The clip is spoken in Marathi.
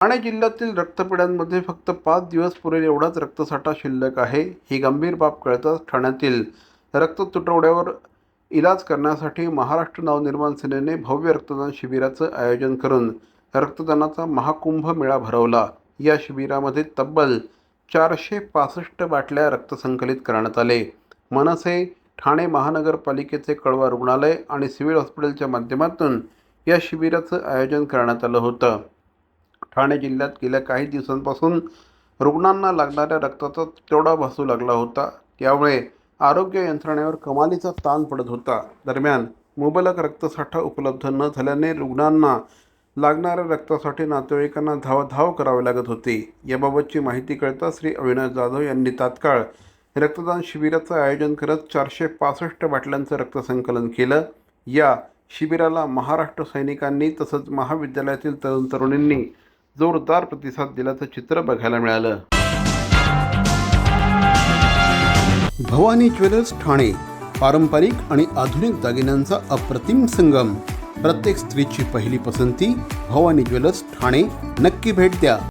ठाणे जिल्ह्यातील रक्तपेढ्यांमध्ये फक्त पाच दिवस पुरेल एवढाच रक्तसाठा शिल्लक आहे. ही गंभीर बाब कळताच ठाण्यातील रक्त तुटवड्यावर इलाज करण्यासाठी महाराष्ट्र नवनिर्माण सेनेने भव्य रक्तदान शिबिराचं आयोजन करून रक्तदानाचा महाकुंभ मेळा भरवला. या शिबिरामध्ये तब्बल चारशे पासष्ट बाटल्या रक्त संकलित करण्यात आले. मनसे ठाणे महानगरपालिकेचे कळवा रुग्णालय आणि सिव्हिल हॉस्पिटलच्या माध्यमातून या शिबिराचं आयोजन करण्यात आलं होतं. ठाणे जिल्ह्यात गेल्या काही दिवसांपासून रुग्णांना लागणाऱ्या रक्ताचा तेवढा भासू लागला होता. त्यामुळे आरोग्य यंत्रणेवर कमालीचा ताण पडत होता. दरम्यान मुबलक रक्तसाठा उपलब्ध न झाल्याने रुग्णांना लागणाऱ्या रक्तासाठी नातेवाईकांना धावधाव करावे लागत होते. याबाबतची माहिती कळता श्री अविनाश जाधव यांनी तात्काळ रक्तदान शिबिराचं आयोजन करत चारशे पासष्ट बाटल्यांचं रक्तसंकलन केलं. या शिबिराला महाराष्ट्र सैनिकांनी तसंच महाविद्यालयातील तरुण तरुणींनी जोरदार प्रतिसाद दिल्याचं चित्र बघायला मिळालं. भवानी ज्वेलर्स ठाणे पारंपरिक आणि आधुनिक दागिन्यांचा अप्रतिम संगम. प्रत्येक स्त्रीची पहिली पसंती भवानी ज्वेलर्स ठाणे. नक्की भेट द्या.